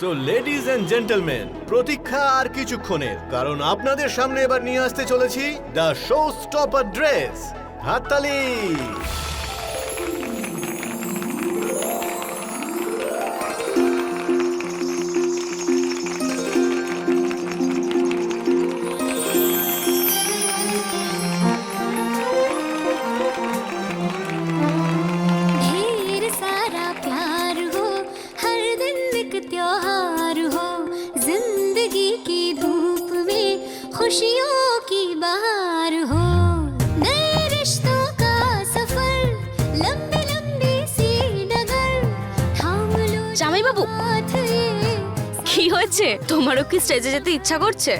So ladies and gentleman প্রতীক্ষা আর কিছুক্ষণের, কারণ আপনাদের সামনে এবার নিয়ে আসতে চলেছি দ্য শো স্টপার ড্রেস হাততালি! হয়েছে? তোমারও কি স্টেজে যেতে ইচ্ছা করছে?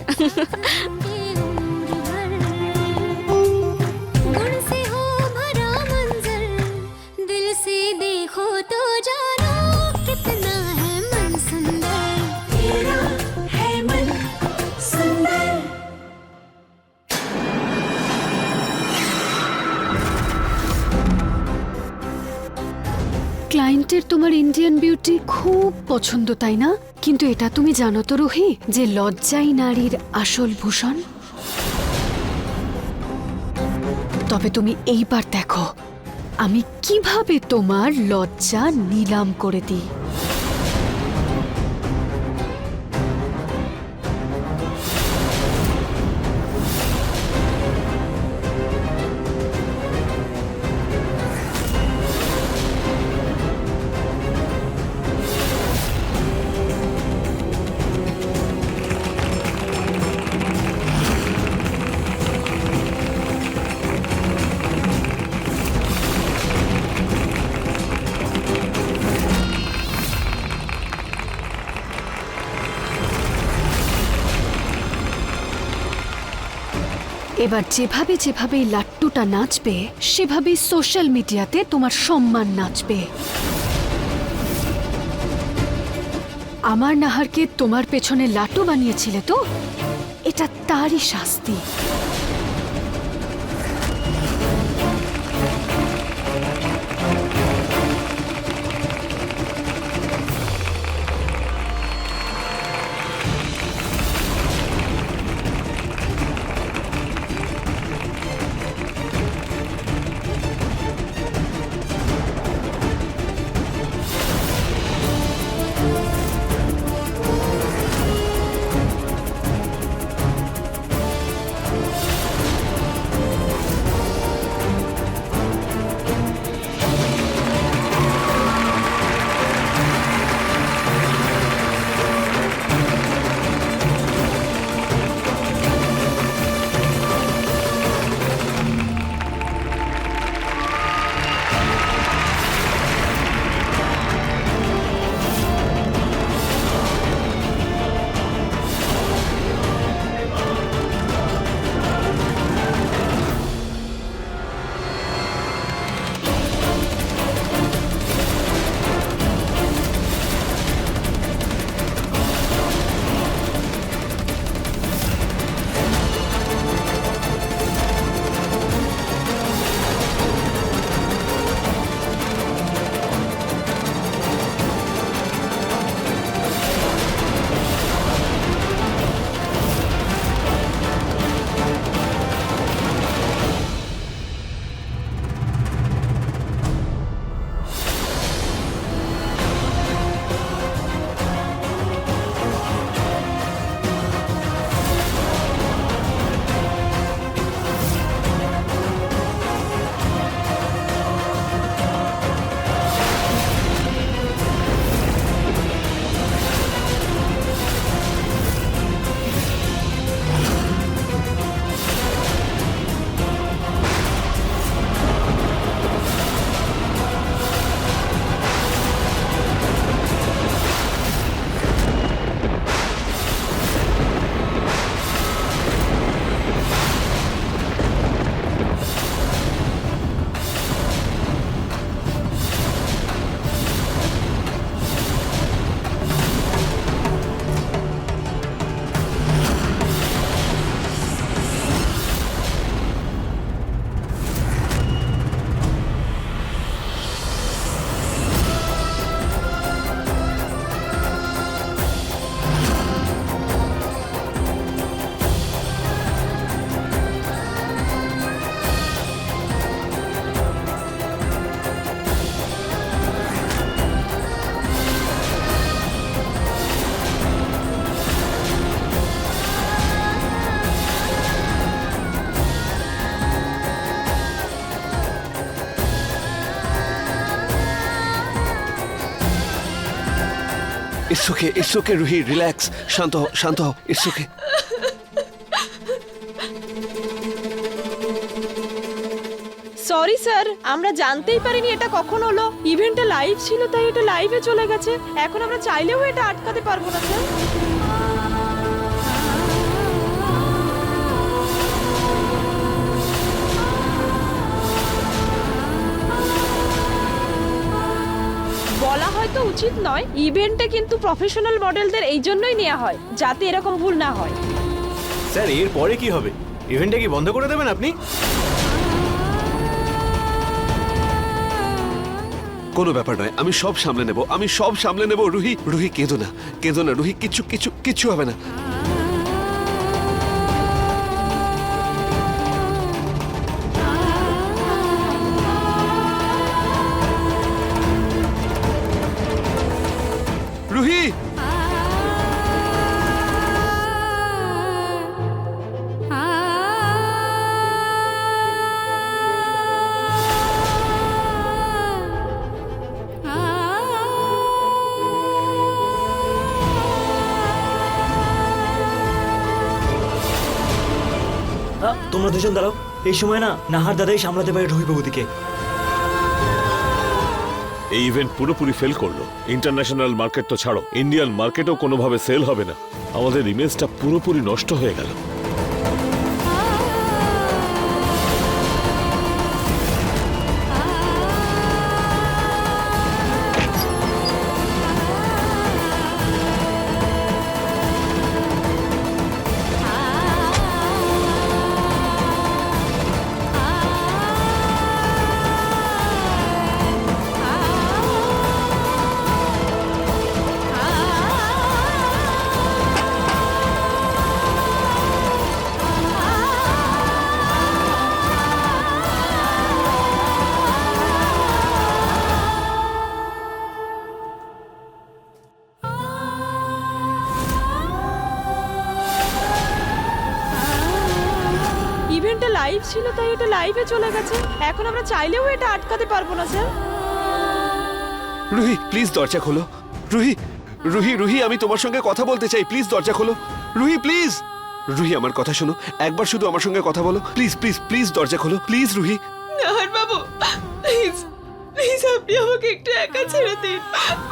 ক্লায়েন্টের তোমার ইন্ডিয়ান বিউটি খুব পছন্দ, তাই না? কিন্তু এটা তুমি জানো তো রোহি, যে লজ্জাই নারীর আসল ভূষণ? তবে তুমি এইবার দেখো, আমি কীভাবে তোমার লজ্জা নিলাম করে দিই। এবার যেভাবে যেভাবে লাট্টুটা নাচবে, সেভাবেই সোশ্যাল মিডিয়াতে তোমার সম্মান নাচবে। আমার নাহারকে তোমার পেছনে লাটু বানিয়েছিলে তো? এটা তারই শাস্তি। It's okay it's okay Ruhi relax শান্ত হও শান্ত হও সরি স্যার আমরা জানতেই পারিনি এটা কখন হলো। ইভেন্টটা লাইভ ছিল, তাই এটা লাইভে চলে গেছে। এখন আমরা চাইলেও এটা আটকাতে পারব না স্যার উচিত নয় ইভেন্টে কিন্তু প্রফেশনাল মডেলদের এই জন্যই নেওয়া হয় যাতে এরকম ভুল না হয়। স্যার এর পরে কি হবে? ইভেন্টটা কি বন্ধ করে দেবেন আপনি? কোনো ব্যাপার নয় আমি সব সামলে নেব আমি সব সামলে নেব। রুহি রুহি কেঁদো না কেঁদো না রুহি কিছু কিছু কিছু হবে না। আ, তোমরা দুজন দাঁড়াও। এই সময় না নাহার দাদাই সামলাতে পারে রহিবাবুদিকে এই ইভেন্ট পুরোপুরি ফেল করল। ইন্টারন্যাশনাল মার্কেট তো ছাড়ো ইন্ডিয়ান মার্কেটও কোনোভাবে সেল হবে না। আমাদের ইমেজটা পুরোপুরি নষ্ট হয়ে গেল। লাইভে চলে গেছে। এখন আমরা চাইলেও এটা আটকাতে পারব না স্যার। রুহি প্লিজ দরজা খোলো। রুহি রুহি রুহি আমি তোমার সঙ্গে কথা বলতে চাই। প্লিজ দরজা খোলো। রুহি প্লিজ রুহি আমার কথা শোনো। একবার শুধু আমার সঙ্গে কথা বলো। প্লিজ প্লিজ প্লিজ দরজা খোলো। Please Ruhi. Nahar Babu please please আপনি আমাকে একটু একা ছেড়ে দিন।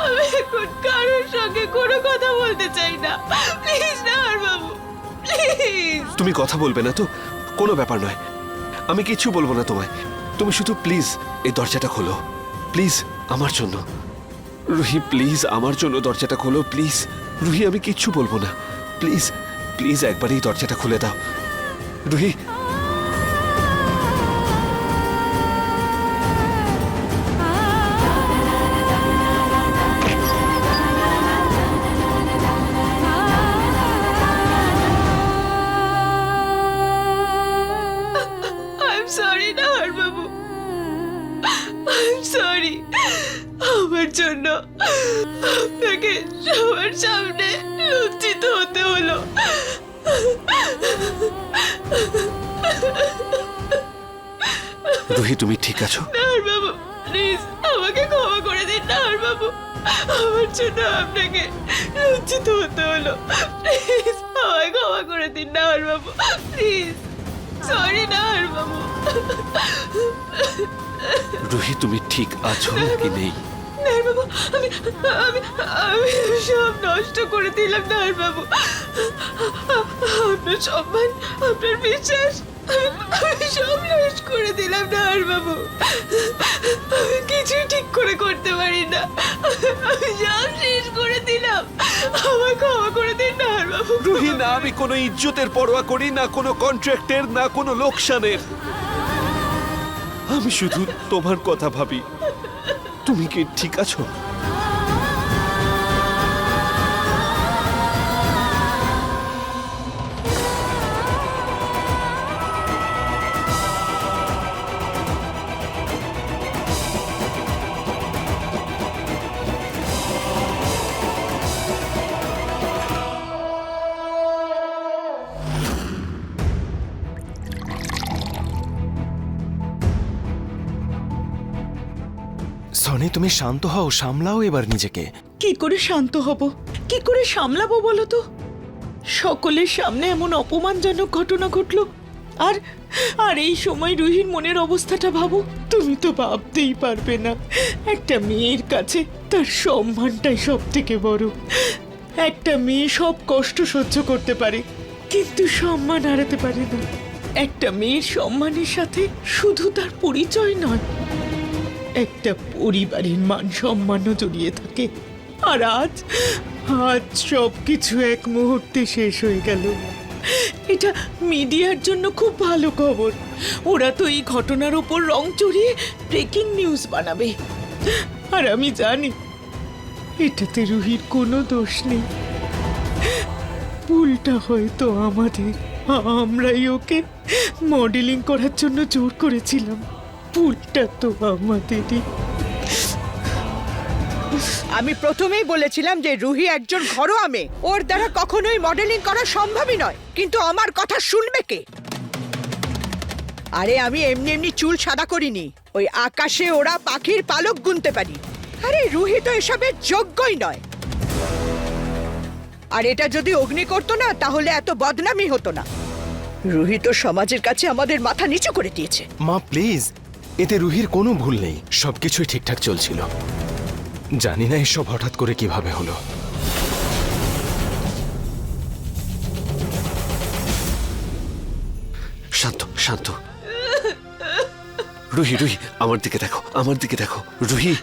আমি এখন কারোর সঙ্গে কোনো কথা বলতে চাই না। প্লিজ নাহার বাবু প্লিজ তুমি কথা বলবে না তো? কোনো ব্যাপার নয়। আমি কিছু বলব না তোমায়। তুমি শুধু প্লিজ এই দরজাটা খোলো। প্লিজ আমার জন্য। রুহি প্লিজ আমার জন্য দরজাটা খোলো। প্লিজ রুহি, আমি কিচ্ছু বলব না। প্লিজ প্লিজ একবার এই দরজাটা খুলে দাও। রুহি জন্য আপনাকে সবার সামনে লজ্জিত হতে হলো। রুহি তুমি ঠিক আছো? নাহার বাবু প্লিজ আমাকে ক্ষমা করে দিন নাহার বাবু। আমার জন্য আপনাকে লজ্জিত হতে হলো। প্লিজ আমায় ক্ষমা করে দিন নাহার বাবু। প্লিজ সরি নাহার বাবু। রুহি তুমি ঠিক আছো কি নেই? নাহার বাবু, আমি আমি আমি সব নষ্ট করে দিলাম নাহার বাবু। আপনার সম্মান, আপনার বিশ্বাস, আমি- সব নষ্ট করে দিলাম নাহার বাবু। আমি কিছুই ঠিক করে করতে পারি না। আমি সব শেষ করে দিলাম। আমার ক্ষমা করে দিন নাহার বাবু। রুহি, না, আমি কোনো ইজ্জতের পরোয়া করি না, কোনো কন্ট্রাক্টের না, কোনো লোকসানের। আমি শুধু তোমার কথা ভাবি। তুমি কি ঠিক আছো? সনি তুমি শান্ত হও, সামলাও এবার নিজেকে। কি করে শান্ত হব? কি করে সামলাবো বলো তো? সকলের সামনে এমন অপমানজনক ঘটনা ঘটলো। আর আর এই সময় রুহির মনের অবস্থাটা ভাবো, তুমি তো ভাবতেই পারবে না। একটা মেয়ের কাছে তার সম্মানটাই সব থেকে বড়। একটা মেয়ে সব কষ্ট সহ্য করতে পারে, কিন্তু সম্মান হারাতে পারে না। একটা মেয়ের সম্মানের সাথে শুধু তার পরিচয় নয় একটা পরিবারের মান সম্মানও জড়িয়ে থাকে। আর আজ আজ সব কিছু এক মুহূর্তে শেষ হয়ে গেল। এটা মিডিয়ার জন্য খুব ভালো খবর। ওরা তো এই ঘটনার ওপর রং চড়িয়ে ব্রেকিং নিউজ বানাবে। আর আমি জানি, এটাতে রুহির কোনো দোষ নেই। ভুলটা হয়তো আমাদের, আমরাই ওকে মডেলিং করার জন্য জোর করেছিলাম। ভুলটা তো আমাদেরই আমি প্রথমেই বলেছিলাম যে রুহি একজন ঘরোয়া মেয়ে। ওর দ্বারা কখনোই মডেলিং করা সম্ভবই নয়। কিন্তু আমার কথা শুনবে কে? আরে আমি এমনি এমনি চুল সাদা করিনি। ওই আকাশে ওরা পাখির পালক গুনতে পারি। আরে রুহি তো এসবের যোগ্যই নয়। আর এটা যদি অগ্নি করতো না তাহলে এত বদনামি হতো না। রুহি তো সমাজের কাছে আমাদের মাথা নিচু করে দিয়েছে। মা প্লিজ এতে রুহির কোনো ভুল নেই। সবকিছুই ঠিকঠাক চলছিল। জানি না এসব হঠাৎ করে কীভাবে হলো। শান্ত শান্ত। রুহি রুহি, আমার দিকে দেখো, আমার দিকে দেখো। রুহি,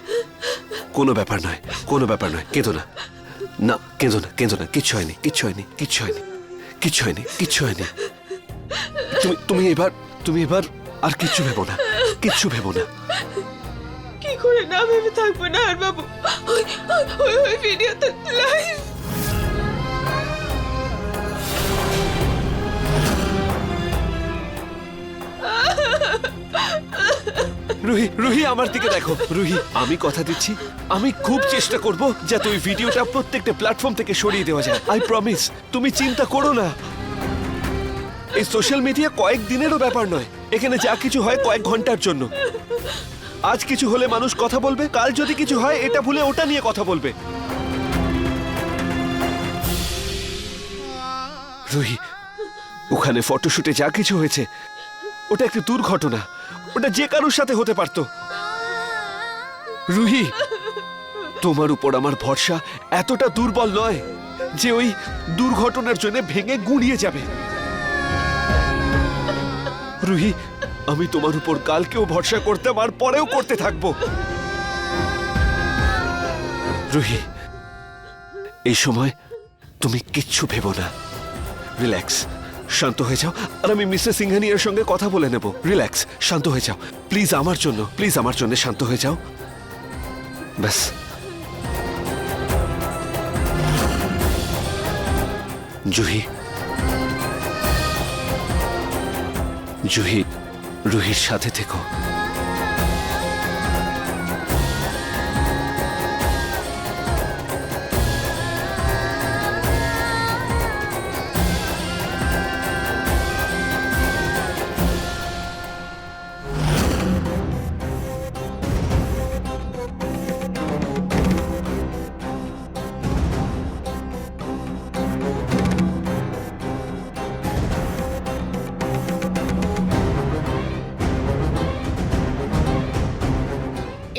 কোনো ব্যাপার নয়, কোনো ব্যাপার নয়, কেঁদো না। না, কেঁদো না কেঁদো না, কিচ্ছু হয়নি কিচ্ছু হয়নি কিচ্ছু হয়নি কিচ্ছু হয়নি কিচ্ছু হয়নি। তুমি তুমি এবার তুমি এবার আর কিচ্ছু ভেবো না। কিচ্ছু ভেবো না। কি করে না ভেবে থাকব না আর বাবু? ওই ওই ওই ভিডিও লাইভ রুহি রুহি আমার দিকে দেখো। রুহি আমি কথা দিচ্ছি। আমি খুব চেষ্টা করব যাতে ওই ভিডিওটা প্রত্যেকটা প্ল্যাটফর্ম থেকে সরিয়ে দেওয়া যায়। আই প্রমিস তুমি চিন্তা করো না। এই সোশ্যাল মিডিয়া কয়েক দিনেরও ব্যাপার নয়। এখানে যা কিছু হয় কয়েক ঘণ্টার জন্য। আজ কিছু হলে মানুষ কথা বলবে, কাল যদি কিছু হয়, এটা ভুলে ওটা নিয়ে কথা বলবে। রুহি, ওখানে ফটোশুটে যা কিছু হয়েছে, ওটা একটা দুর্ঘটনা। ওটা যে কারোর সাথে হতে পারতো। রুহি, তোমার উপর আমার ভরসা এতটা দুর্বল নয় যে ওই দুর্ঘটনার জন্য ভেঙে গুঁড়িয়ে যাবে। রুহি, আমি তোমার উপর কালকেও ভরসা করতাম, আর পরেও করতে থাকব। রুহি, এই সময় তুমি কিচ্ছু ভেবো না। রিল্যাক্স শান্ত হয়ে যাও, আর আমি মিস্টার সিংহানিয়ার সঙ্গে কথা বলে নেব। রিল্যাক্স শান্ত হয়ে যাও। প্লিজ আমার জন্য প্লিজ আমার জন্য শান্ত হয়ে যাও। ব্যাস। জুহি জুহি রুহির সাথে থেকো।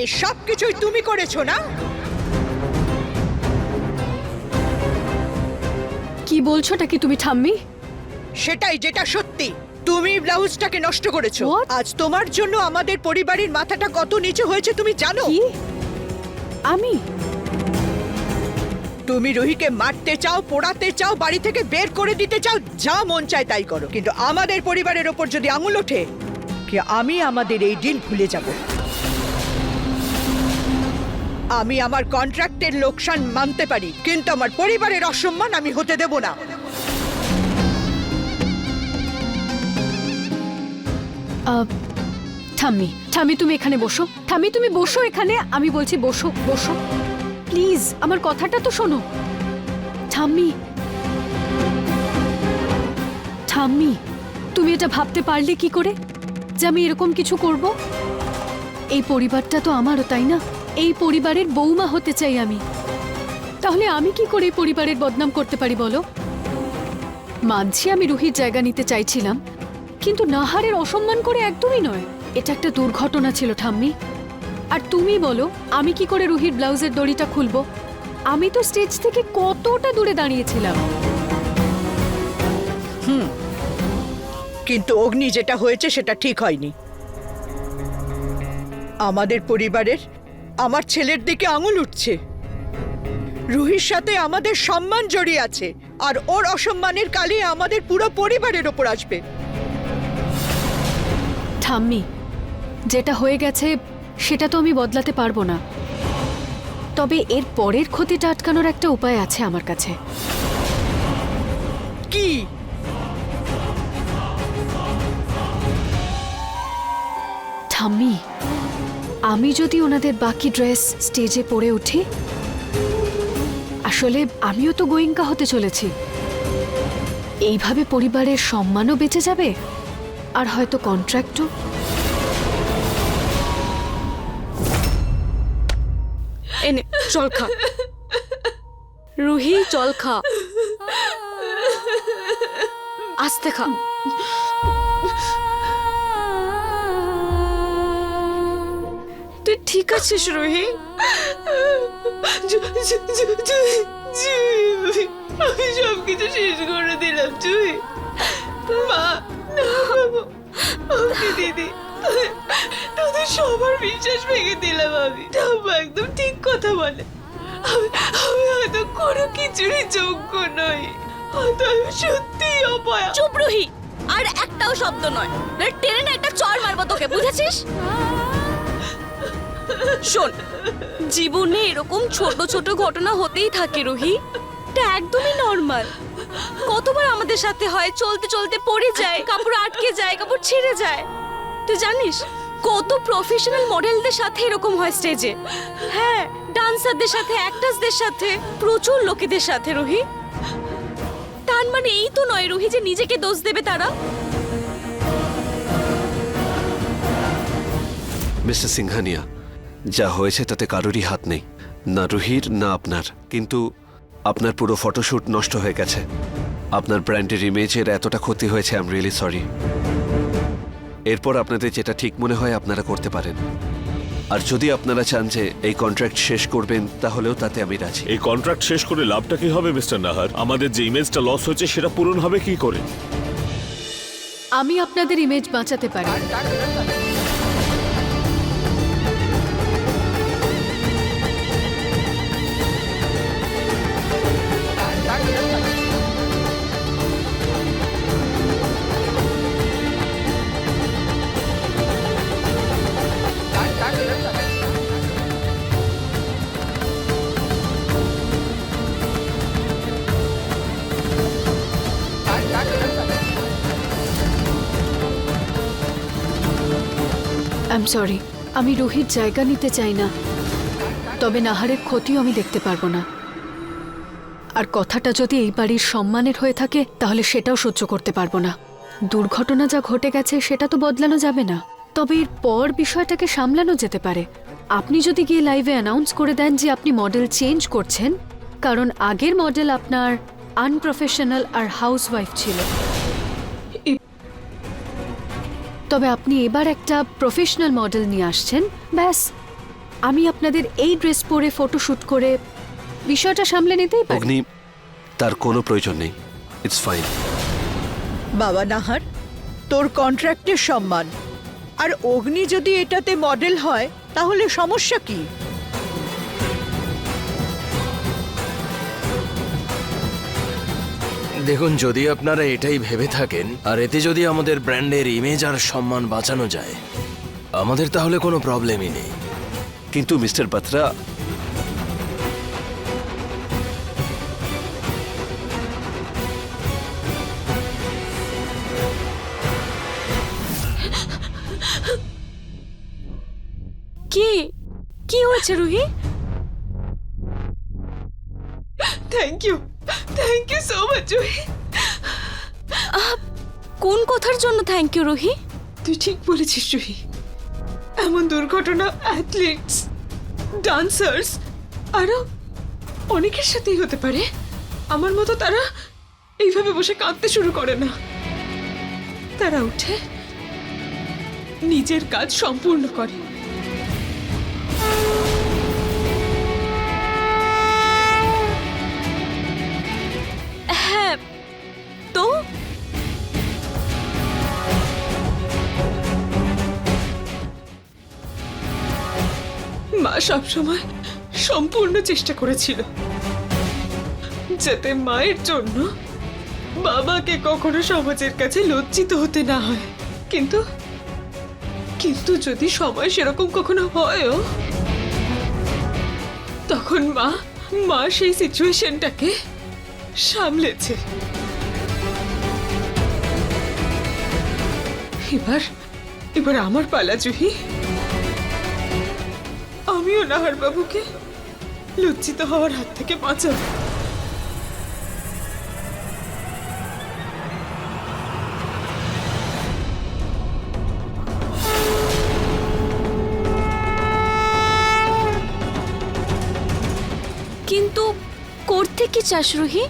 সব কিছুই তুমি করেছ না? কি বলছোটা কি তুমি ঠাম্মি? সেটাই যেটা সত্যি। তুমি ব্লাউজটাকে নষ্ট করেছ। What? আজ তোমার জন্য আমাদের পরিবারের মাথাটা কত নিচু হয়েছে তুমি জানো? কি? আমি? তুমি রুহিকে মারতে চাও পোড়াতে চাও বাড়ি থেকে বের করে দিতে চাও যা মন চায় তাই করো। কিন্তু আমাদের পরিবারের ওপর যদি আঙুল ওঠে কি আমি আমাদের এই ডিল ভুলে যাব? আমি আমার কন্ট্রাক্টের লোকসান মানতে পারি, কিন্তু আমার পরিবারের অসম্মান আমি হতে দেব না। ঠাম্মি ঠাম্মি তুমি এখানে বসো। ঠাম্মি তুমি বসো এখানে, আমি বলছি বসো বসো। প্লিজ, আমার কথাটা তো শোনো। ঠাম্মি ঠাম্মি তুমি এটা ভাবতে পারলে কি করে যে আমি এরকম কিছু করব? এই পরিবারটা তো আমারও, তাই না? এই পরিবারের বৌমা হতে চাই আমি। তাহলে আমি কি করে এই পরিবারের বদনাম করতে পারি বলো? মানছি আমি রুহির জায়গা নিতে চাইছিলাম, কিন্তু নাহারের অসম্মান করে একদমই নয়। এটা একটা দুর্ঘটনা ছিল, ঠাম্মি। আর তুমি বলো, আমি কি করে রুহির ব্লাউজের দড়িটা খুলবো? আমি তো স্টেজ থেকে কতটা দূরে দাঁড়িয়েছিলাম। হুম, কিন্তু অগ্নি যেটা হয়েছে সেটা ঠিক হয়নি। আমাদের পরিবারের আমার ছেলের দিকে আঙুল উঠছে। রুহির সাথে আমাদের সম্মান জড়িয়ে আছে আর ওর অসম্মানের কালে আমাদের পুরো পরিবারের ওপর আসবে। ঠাম্মি যেটা হয়ে গেছে সেটা তো আমি বদলাতে পারব না। তবে এর পরের ক্ষতিটা আটকানোর একটা উপায় আছে আমার কাছে। কি? ঠাম্মি আমি যদি ওনাদের বাকি ড্রেস স্টেজে পরে উঠি, আসলে আমিও তো গোয়েঙ্কা হতে চলেছি। এইভাবে পরিবারের সম্মানও বেঁচে যাবে? আর হয়তো কন্ট্রাক্টও এনে চল খা। রুহি, চল খা। আস্তে খা। ঠিক আছিস রুহি আমি সব কিছু শেষ করে দিলাম, জুই। মা দিদি। তোদের- সবার বিশ্বাস ভেঙে দিলাম আমি। ঠাম্মা একদম ঠিক কথা বলে। আমি হয়তো কোনো কিছুরই যোগ্য নই। হয়তো সত্যিই অপয়া। চুপ রুহি। আর একটাও শব্দ নয়। নইলে টেনে না একটা চড় মারবো তোকে, বুঝেছিস? শোন, জীবনে এরকম ছোট ছোট ঘটনা হতেই থাকে, রুহি। এটা একদমই নর্মাল কতবার আমাদের সাথে হয়, চলতে চলতে পড়ে যায়, কাপড় আটকে যায়, কাপড় ছিঁড়ে যায়। তুই জানিস, কত প্রফেশনাল মডেলদের সাথে এরকম হয় স্টেজে হ্যাঁ ডান্সারদের সাথে অ্যাক্টার্সদের সাথে, প্রচুর লোকেদের সাথে, রুহি। তার মানে এই তো নয়, রুহি, যে নিজেকে দোষ দেবে তারা। মিস্টার সিংহানিয়া যা হয়েছে তাতে কারোরই হাত নেই। না রুহির না আপনার। কিন্তু আপনার পুরো ফটোশ্যুট নষ্ট হয়ে গেছে। আপনার ব্র্যান্ডের ইমেজের এতটা ক্ষতি হয়েছে আই এম রিয়েলি সরি এরপর আপনাদের যেটা ঠিক মনে হয় আপনারা করতে পারেন। আর যদি আপনারা চান যে এই কন্ট্রাক্ট শেষ করবেন তাহলেও তাতে আমি রাজি। এই কন্ট্রাক্ট শেষ করে লাভটা কি হবে মিস্টার নাহার? আমাদের যে ইমেজটা লস হয়েছে সেটা পূরণ হবে কি করে? আমি আপনাদের ইমেজ বাঁচাতে পারি। সরি আমি রোহিত জায়গা নিতে চাই না। তবে নাহারের ক্ষতিও আমি দেখতে পারব না। আর কথাটা যদি এই বাড়ির সম্মানের হয়ে থাকে, তাহলে সেটাও সহ্য করতে পারব না। দুর্ঘটনা যা ঘটে গেছে, সেটা তো বদলানো যাবে না। তবে এর পর বিষয়টাকে সামলানো যেতে পারে। আপনি যদি গিয়ে লাইভে অ্যানাউন্স করে দেন যে আপনি মডেল চেঞ্জ করছেন, কারণ আগের মডেল আপনার আনপ্রফেশনাল আর হাউসওয়াইফ ছিল। তবে আপনি এবার একটা প্রফেশনাল মডেল নিয়ে আসছেন। ব্যাস আমি আপনাদের এই ড্রেস পরে ফটোশুট করে বিষয়টা সামলে নিতেই পারি। অগ্নি তার কোনো প্রয়োজন নেই। ইটস ফাইন বাবা নাহার তোর কন্ট্রাক্টের সম্মান। আর অগ্নি যদি এটাতে মডেল হয় তাহলে সমস্যা কি? দেখুন যদি আপনারা এটাই ভেবে থাকেন আর এতে যদি আমাদের ব্র্যান্ডের ইমেজ আর সম্মান বাঁচানো যায় আমাদের তাহলে কোনো প্রবলেমই নেই। কিন্তু মিস্টার পাত্রা কি? কি হয়েছে Ruhi? Thank you thank you so much Jui কোন কথার জন্য থ্যাংক ইউ রুহি? তুই ঠিক বলেছিস জুহি এমন দুর্ঘটনা অ্যাথলিটস ডান্সার্স আরও অনেকের সাথেই হতে পারে। আমার মতো তারা এইভাবে বসে কাঁদতে শুরু করে না। তারা উঠে নিজের কাজ সম্পূর্ণ করে। সবসময় সম্পূর্ণ চেষ্টা করেছিল। যাতে মায়ের জন্য বাবাকে কখনো সমাজের কাছে লজ্জিত হতে না হয়। কিন্তু কিন্তু যদি সময় সেরকম কখনো হয়ও, তখন মা মা সেই সিচুয়েশনটাকে সামলেছে। এবার এবার আমার পালা জুহি আমিও নাহার বাবুকে লজ্জিত হওয়ার হাত থেকে বাঁচাবো কিন্তু করতে কি চাস রুহি?